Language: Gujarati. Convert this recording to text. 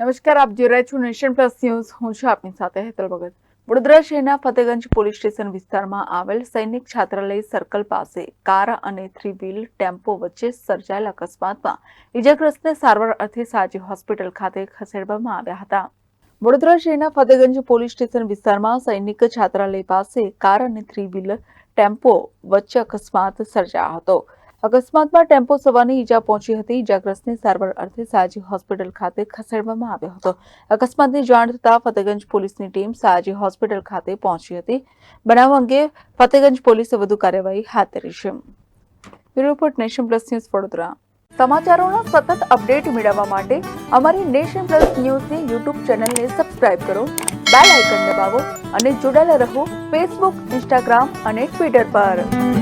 નમસ્કાર, આપ જોઈ રહ્યા છો નેશન પ્લસ ન્યૂઝ. હું છું આપની સાથે હેતલ ભગત. વડોદરા શહેરના ફતેગંજ પોલીસ સ્ટેશન વિસ્તારમાં આવેલ સૈનિક છાત્રાલય સર્કલ પાસે કાર અને થ્રી વ્હીલ ટેમ્પો વચ્ચે સર્જાયેલ અકસ્માતમાં ઇજાગ્રસ્તને સારવાર અર્થે સાજી હોસ્પિટલ ખાતે ખસેડવામાં આવ્યા હતા. વડોદરા શહેરના ફતેગંજ પોલીસ સ્ટેશન વિસ્તારમાં સૈનિક છાત્રાલય પાસે કાર અને થ્રી વ્હીલ ટેમ્પો વચ્ચે અકસ્માત સર્જાયો હતો. અકસ્માતમાં ટેમ્પો સવારની ઈજા પહોંચી હતી. ઈજાગ્રસ્તને સારવાર અર્થે સાજી હોસ્પિટલ ખાતે ખસેડવામાં આવ્યો હતો. અકસ્માતની જાણ થતાં ફતેગંજ પોલીસની ટીમ સાજી હોસ્પિટલ ખાતે પહોંચી હતી. બનાવ અંગે ફતેગંજ પોલીસે વધુ કાર્યવાહી હાથ ધરી છે. Report Nation Plus News Vadodara. સમાચારોના સતત અપડેટ મેળવવા માટે અમારી નેશન પ્લસ ન્યૂઝની યુટ્યુબ ચેનલને સબસ્ક્રાઇબ કરો, બેલ આઇકન દબાવો અને જોડાયેલા રહો ફેસબુક, ઇન્સ્ટાગ્રામ અને ટ્વિટર પર.